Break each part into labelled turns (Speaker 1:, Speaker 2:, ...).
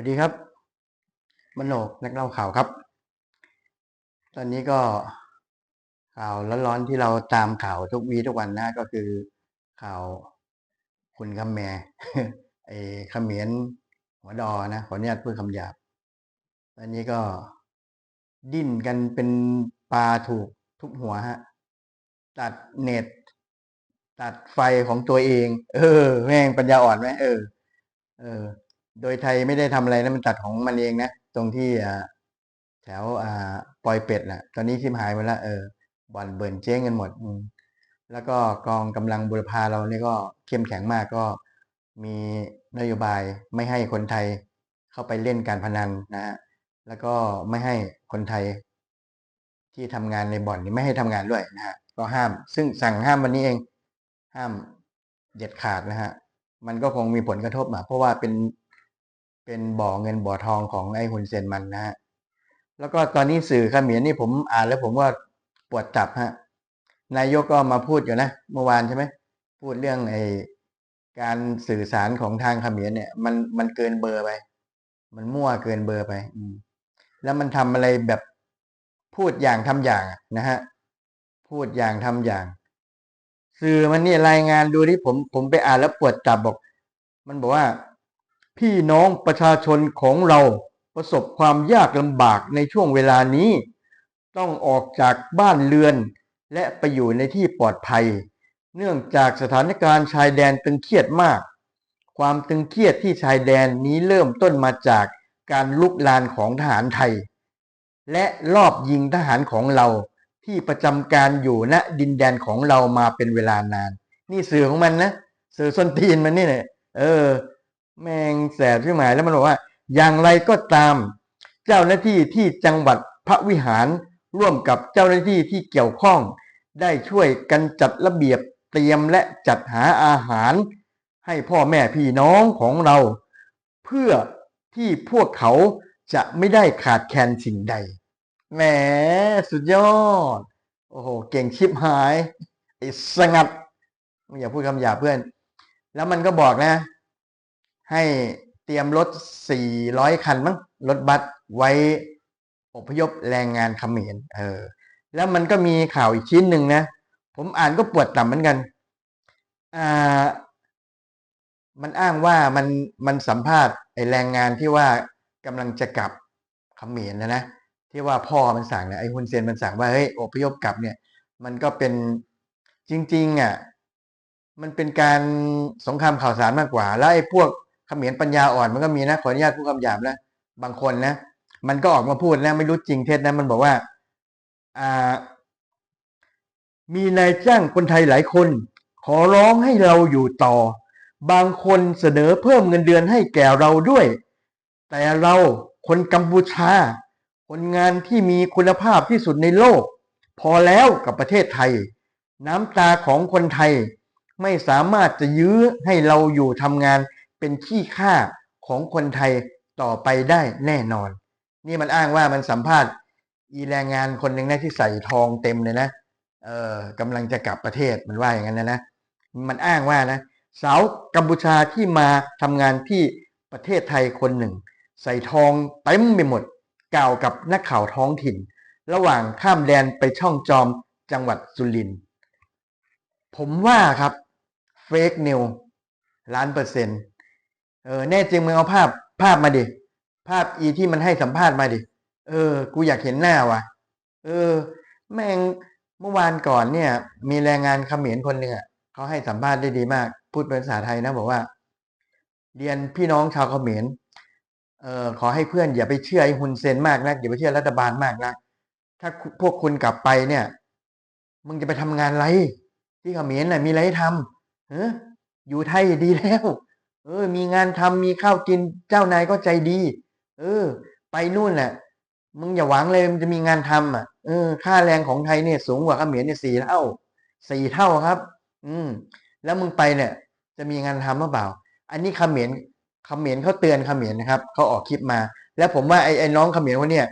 Speaker 1: วัสดีครับมโนกนักเล่าข่าวครับ ตอนนี้ก็ข่าวร้อนๆที่เราตามข่าวทุกวีทุกวันนะก็คือข่าวคุณคำแม่ไอ้เขมียนหัวดอนะขออนุญาตพูดคำหยาบตอนนี้ก็ดิ้นกันเป็นปลาถูกทุบหัวฮะ ตัดเน็ต ตัดไฟของตัวเอง เออ แม่งปัญญาอ่อนไหมเออ เออ โดยไทยไม่ได้ทำอะไรนะมันตัดของมันเองนะตรงที่อ่าแถวอ่าปอยเป็ดน่ะ ตอนนี้ชิมหายไปแล้วเออบ่อนเบิ่นเจ๊งกันหมดอืมแล้วก็กองกำลังบุรพาเราเนี่ก็เข้มแข็งมากก็มีนโยบายไม่ให้คนไทยเข้าไปเล่นการพนันนะฮะแล้วก็ไม่ให้คนไทยที่ทำงานในบ่อนนี่ไม่ให้ทำงานด้วยนะฮะก็ห้าม ซึ่งสั่งห้ามวันนี้เอง ห้ามเด็ดขาดนะฮะมันก็คงมีผลกระทบมาเพราะว่าเป็น เป็นบ่อเงินบ่อทองของไอ้หุนเซนมันนะฮะแล้วก็ตอนนี้สื่อเขมรนี่ผมอ่านแล้วผมว่าปวดจับฮะนายกก็มาพูดอยู่นะเมื่อวานใช่ไหมพูดเรื่องไอ้การสื่อสารของทางเขมรเนี่ย มันมันเกินเบอร์ไป มันมั่วเกินเบอร์ไป อืมแล้วมันทำอะไรแบบพูดอย่างทำอย่างนะฮะพูดอย่างทำอย่าง สื่อมันนี่รายงานดูที่ผมผมไปอ่านแล้วปวดจับบอก มันบอกว่า พี่น้องประชาชนของเราประสบความยากลำบากในช่วงเวลานี้ ต้องออกจากบ้านเรือน และไปอยู่ในที่ปลอดภัย เนื่องจากสถานการณ์ชายแดนตึงเครียดมาก ความตึงเครียดที่ชายแดนนี้เริ่มต้นมาจากการลุกลานของทหารไทย และรอบยิงทหารของเราที่ประจำการอยู่ณดินแดนของเรามาเป็นเวลานาน นี่สื่อของมันนะสื่อส้นตีนมันนี่เนี่ยเออ แมงแสบที่หมายแล้วมันบอกว่า อย่างไรก็ตาม เจ้าหน้าที่ที่จังหวัดพระวิหารร่วมกับเจ้าหน้าที่ที่เกี่ยวข้อง ได้ช่วยกันจัดระเบียบเตรียมและจัดหาอาหาร ให้พ่อแม่พี่น้องของเรา เพื่อที่พวกเขาจะไม่ได้ขาดแคลนสิ่งใดแหมสุดยอด โอ้โห เก่งชิบหายไอ้สงัด ไม่อย่าพูดคำหยาเพื่อน แล้วมันก็บอกนะ ให้เตรียมรถ 400 คันมั้งรถบัสไว้อพยพแรงงานเขมรเออ แล้วมันก็มีข่าวอีกชิ้นหนึ่งนะ ผมอ่านก็ปวดต่ำเหมือนกัน อ่า มันอ้างว่ามันมันสัมภาษณ์ไอแรงงานที่ว่ากำลังจะกลับเขมรนะนะที่ว่าพ่อมันสั่งเนี่ยไอฮุนเซนมันสั่งว่าเฮ้ยอพยพกลับเนี่ย มันก็เป็นจริง ๆ อะ มันเป็นการสงครามข่าวสารมากกว่า แล้วไอ้พวก เขมรปัญญาอ่อนมันก็มีนะขออนุญาตพูดคำหยาบนะบางคนนะ มันก็ออกมาพูดนะ ไม่รู้จริงเท็จนะ มันบอกว่า อ่า มีนายจ้างคนไทยหลายคน ขอร้องให้เราอยู่ต่อ บางคนเสนอเพิ่มเงินเดือนให้แก่เราด้วย แต่เราคนกัมพูชา คนงานที่มีคุณภาพที่สุดในโลก พอแล้วกับประเทศไทย น้ำตาของคนไทยไม่สามารถจะยื้อให้เราอยู่ทำงาน เป็นขี้ข้าของคนไทยต่อไปได้แน่นอน นี่มันอ้างว่ามันสัมภาษณ์ อีแรงงานคนหนึ่งนะที่ใส่ทองเต็มเลยนะเออกำลังจะกลับประเทศมันว่าอย่างนั้นนะนะมันอ้างว่านะสาวกัมพูชาที่มาทำงานที่ประเทศไทยคนหนึ่ง ใส่ทองเต็มไปหมด กล่าวกับนักข่าวท้องถิ่น ระหว่างข้ามแดนไปช่องจอมจังหวัดสุรินทร์ผมว่าครับเฟกนิวล้านเปอร์เซ็นต์ เออแน่จริงมึงเอาภาพภาพมาดิ ภาพอีที่มันให้สัมภาษณ์มาดิ เออ กูอยากเห็นหน้าว่ะ เออ แม่งเมื่อวานก่อนเนี่ย มีแรงงานเขมรคนหนึ่งอะเขาให้สัมภาษณ์ได้ดีมาก พูดเป็นภาษาไทยนะบอกว่า เรียนพี่น้องชาวเขมรเอ่อขอให้เพื่อนอย่าไปเชื่อไอ้ฮุนเซนมากนะอย่าไปเชื่อรัฐบาลมากนะถ้าพวกคุณกลับไปเนี่ย มึงจะไปทำงานอะไร ที่เขมรน่ะมีอะไรให้ทำเอออยู่ไทยดีแล้ว เออ มีงานทำมีข้าวกินเจ้านายก็ใจดี เออ ไปนู่นแหละมึงอย่าหวังเลยมันจะมีงานทำอะเออ ค่าแรงของไทยเนี่ยสูงกว่าเขมรเนี่ยสี่เท่าสี่เท่าครับ อืม แล้วมึงไปเนี่ย จะมีงานทำหรือเปล่า อันนี้เขมรเขมรเขาเตือนเขมรนะครับเขาออกคลิปมา แล้วผมว่าไอ้ไอ้น้องเขมรคนเนี้ย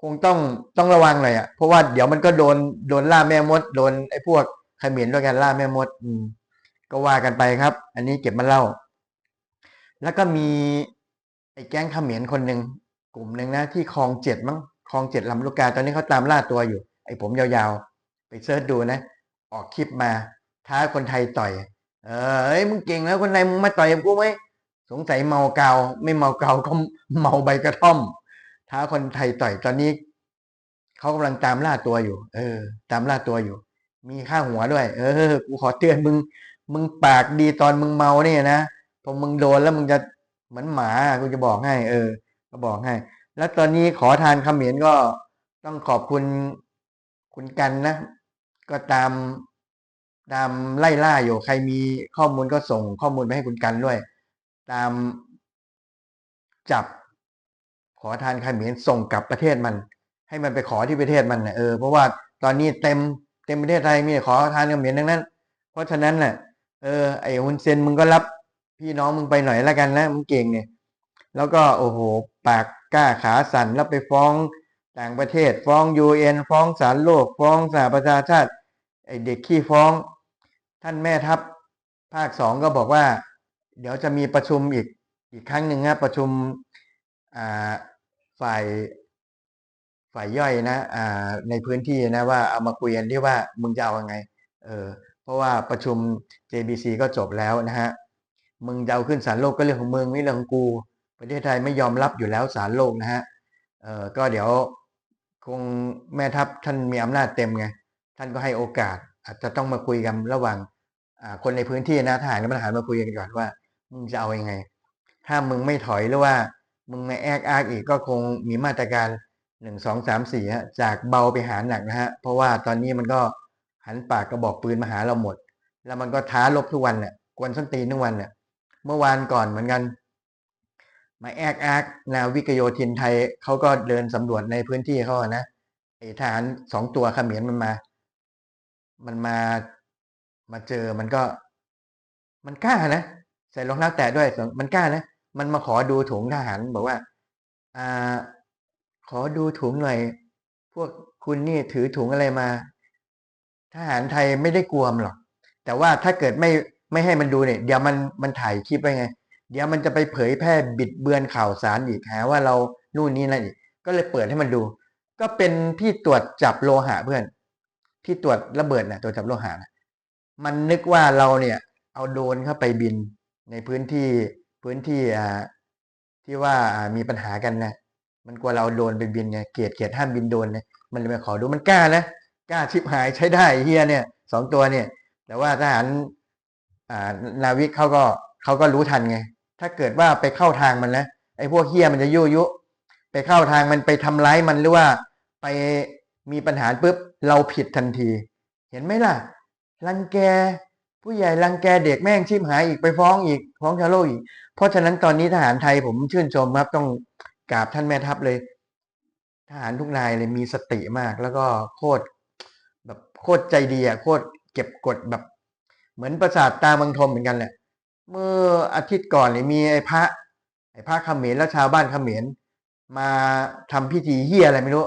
Speaker 1: คงต้องต้องระวังเลยอะเพราะว่าเดี๋ยวมันก็โดนโดนล่าแม่มดโดนไอ้พวกเขมรด้วยกันล่าแม่มด อืม ก็ว่ากันไปครับ อันนี้เก็บมาเล่า แล้วก็มีไอ้แก๊งเขมรคนหนึ่งกลุ่มหนึ่งนะที่คลองเจ็ดมั้งคลองเจ็ดลำลูกกาตอนนี้เขาตามล่าตัวอยู่ ไอ้ผมยาวๆ ไปเสิร์ชดูนะ ออกคลิปมาท้าคนไทยต่อย เออเอ้ยมึงเก่งแล้วคนไทยมึงมาต่อยกูไหมสงสัยเมาเกาไม่เมาเกาก็เมาใบกระท่อม ท้าคนไทยต่อยตอนนี้เขากำลังตามล่าตัวอยู่ เออ ตามล่าตัวอยู่ มีค่าหัวด้วย เออ กูขอเตือนมึง มึงปากดีตอนมึงเมาเนี่ยนะ พอมึงโดนแล้วมึงจะเหมือนหมากูจะบอกให้เออก็บอกให้ แล้วตอนนี้ขอทานขมรก็ต้องขอบคุณคุณกันนะ ก็ตามตามไล่ล่าอยู่ใครมีข้อมูลก็ส่งข้อมูลไปให้คุณกันด้วย ตามจับขอทานขมรส่งกลับประเทศมัน ให้มันไปขอที่ประเทศมันนะเออเพราะว่าตอนนี้เต็มเต็มประเทศไทยมีขอทานขมรทั้งนั้น เพราะฉะนั้นน่ะ เออไอ้ฮุนเซนมึงก็รับ พี่น้องมึงไปหน่อยแล้วกันนะมึงเก่งเนี่ย แล้วก็โอ้โห ปากกล้าขาสั่นแล้วไปฟ้องต่างประเทศ ฟ้องยูเอ็นฟ้องศาลโลก ฟ้องสหประชาชาติไอเด็กขี้ฟ้อง ท่านแม่ทัพภาคสองก็บอกว่า เดี๋ยวจะมีประชุมอีกอีกครั้งหนึ่งนะประชุมฝ่ายฝ่ายย่อยนะในพื้นที่นะว่าเอามาคุยกันที่ว่ามึงจะเอายังไง เออเพราะว่าประชุม JBC ก็จบแล้วนะฮะ มึงจะเอาขึ้นศาลโลกก็เรื่องของมึงไม่เรื่องของกู ประเทศไทยไม่ยอมรับอยู่แล้วศาลโลกนะฮะเออก็เดี๋ยวคงแม่ทัพท่านมีอำนาจเต็มไงท่านก็ให้โอกาส อาจจะต้องมาคุยกันระหว่างคนในพื้นที่นะทหารกับทหารมาคุยกันก่อนว่ามึงจะเอาอยัางไง ถ้ามึงไม่ถอยหรือว่ามึงมาแอกอากอีกก็คงมีมาตรการหนึ่งสองสามสี่ฮะจากเบาไปหาหนักนะฮะเพราะว่าตอนนี้มันก็หันปากกระบอกปืนมาหาเราหมด แล้วมันก็ท้าลบทุกวันเนี่ยกวนส้นตีนทุกวันเนี่ย เมื่อวานก่อนเหมือนกัน มาแอกแอกนาวิกโยธินไทยเขาก็เดินสำรวจในพื้นที่เขาอะนะไอ้ทหารสองตัวเขมรมันมา มันมามาเจอมันก็ มันกล้านะใส่รองเท้าแตะด้วยมันกล้านะมันมาขอดูถุงทหารบอกว่า อ่า ขอดูถุงหน่อย พวกคุณนี่ถือถุงอะไรมา ทหารไทยไม่ได้กลัวมหรอกแต่ว่าถ้าเกิดไม่ ไม่ให้มันดูเนี่ย เดี๋ยวมันมันถ่ายคลิปไว้ไง เดี๋ยวมันจะไปเผยแพร่บิดเบือนข่าวสารอีกหาว่าเรานู่นนี่นั่นอีก ก็เลยเปิดให้มันดู ก็เป็นที่ตรวจจับโลหะเพื่อน ที่ตรวจระเบิดนะตรวจจับโลหะนะมันนึกว่าเราเนี่ย เอาโดรนเข้าไปบินในพื้นที่พื้นที่อ่าที่ว่ามีปัญหากันนะมันกลัวเราโดรนไปบินไงเกียดเกียดห้ามบินโดรนนี่ยมันเลยมาขอดูมันกล้านะกล้าชิบหายใช้ได้เฮียเนี่ยสองตัวเนี่ย แต่ว่าทหาร นาวิกเขาก็เขาก็รู้ทันไง ถ้าเกิดว่าไปเข้าทางมันนะไอ้พวกเฮียมันจะยุยุ ไปเข้าทางมันไปทำร้ายมันหรือว่าไปมีปัญหาปุ๊บเราผิดทันที เห็นไหมล่ะ รังแก ผู้ใหญ่รังแกเด็กแม่งชิบหายอีกไปฟ้องอีกฟ้องชาวโลกอีก เพราะฉะนั้นตอนนี้ทหารไทยผมชื่นชมครับต้องกราบท่านแม่ทัพเลย ทหารทุกนายเลยมีสติมาก แล้วก็โคตรแบบโคตรใจดีอะโคตรเก็บกดแบบ เหมือนประสาทตาบังทมเหมือนกันแหละ เมื่ออาทิตย์ก่อนเนี่ยมีไอ้พระ ไอ้พระเขมรและชาวบ้านเขมรมาทำพิธีเฮียอะไรไม่รู้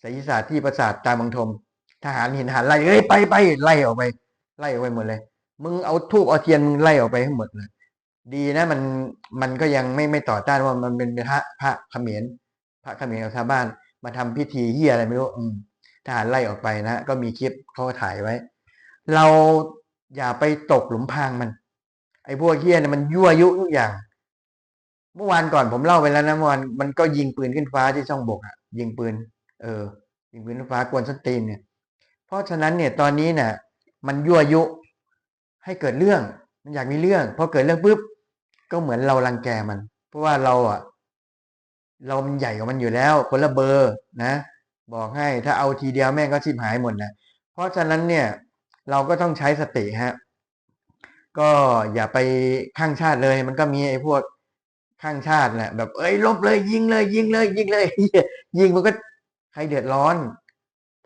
Speaker 1: ไสยศาสตร์ที่ประสาทตาบังทม ทหารเห็นทหารไล่เอ้ยไปไปไล่ออกไป ไล่ออกไปหมดเลย มึงเอาทูบเอาเทียนมึงไล่ออกไปให้หมดเลย ดีนะมันมันก็ยังไม่ไม่ต่อต้านว่ามันเป็นพระพระเขมรพระเขมรกับชาวบ้าน มาทำพิธีเฮียอะไรไม่รู้ทหารไล่ออกไปนะก็มีคลิปเขาถ่ายไว้ เรา อย่าไปตกหลุมพรางมัน ไอ้พวกเฮียเนี่ยมันยั่วยุทุกอย่าง เมื่อวานก่อนผมเล่าไปแล้วนะเมื่อวานมันก็ยิงปืนขึ้นฟ้าที่ช่องบกอะยิงปืน เออ ยิงปืนขึ้นฟ้ากวนสตีนเนี่ย เพราะฉะนั้นเนี่ยตอนนี้เนี่ยมันยั่วยุให้เกิดเรื่อง มันอยากมีเรื่องพอเกิดเรื่องปุ๊บก็เหมือนเรารังแกมัน เพราะว่าเราอะเรามันใหญ่กว่ามันอยู่แล้ว คนละเบอร์นะ บอกให้ถ้าเอาทีเดียวแม่งก็ชิบหายหมดนะเพราะฉะนั้นเนี่ย เราก็ต้องใช้สติฮะก็อย่าไปข้างชาติเลย มันก็มีไอ้พวกข้างชาติแหละแบบเอ้ยลบเลยยิงเลย ยิงเลย ยิงเลยยยิงมันก็ใครเดือดร้อน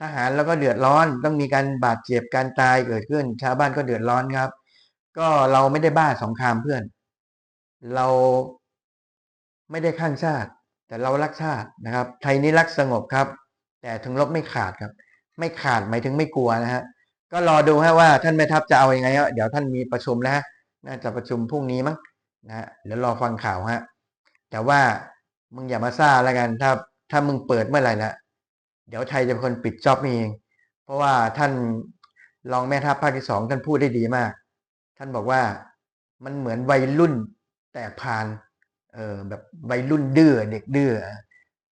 Speaker 1: ทหารแล้วก็เดือดร้อน ต้องมีการบาดเจ็บการตายเกิดขึ้น ชาวบ้านก็เดือดร้อนครับ ก็เราไม่ได้บ้าสงครามเพื่อน เราไม่ได้ข้างชาติ แต่เรารักชาตินะครับ ไทยนี้รักสงบครับ แต่ถึงลบไม่ขาดครับ ไม่ขาดหมายถึงไม่กลัวนะฮะ ก็รอดูฮะว่าท่านแม่ทัพจะเอาอยัางไงอะเดี๋ยวท่านมีประชุมแล้วฮะน่าจะประชุมพรุ่งนี้มั้งนะฮะเดี๋ยวรอฟังข่าวฮะแต่ว่ามึงอย่ามาซ่าแล้วกันถ้าถ้ามึงเปิดเมื่อไหร่นะเดี๋ยวไทยจะเป็นคนปิดจ็อบเองเพราะว่าท่านรองแม่ทัพภาคที่สองท่านพูดได้ดีมาก ท่านบอกว่ามันเหมือนวัยรุ่นแตกพานเออแบบวัยรุ่นดื้อเด็กดื้อ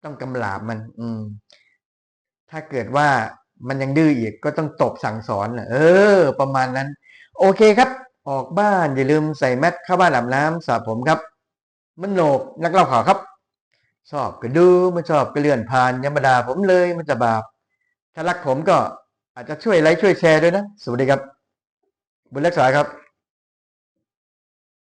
Speaker 1: ต้องกำลาบมัน อืม ถ้าเกิดว่า มันยังดื้ออีกก็ต้องตบสั่งสอนน่ะเออ ประมาณนั้น โอเคครับ ออกบ้านอย่าลืมใส่แมสเข้าบ้านอาบน้ำสระผมครับมันโหนกนักเล่าข่าวครับ ชอบก็ดูไม่ชอบก็เลื่อนผ่านยามดาผมเลยมันจะบาป ถ้ารักผมก็อาจจะช่วยไลค์ช่วยแชร์ด้วยนะ สวัสดีครับ บุญรักษาครับ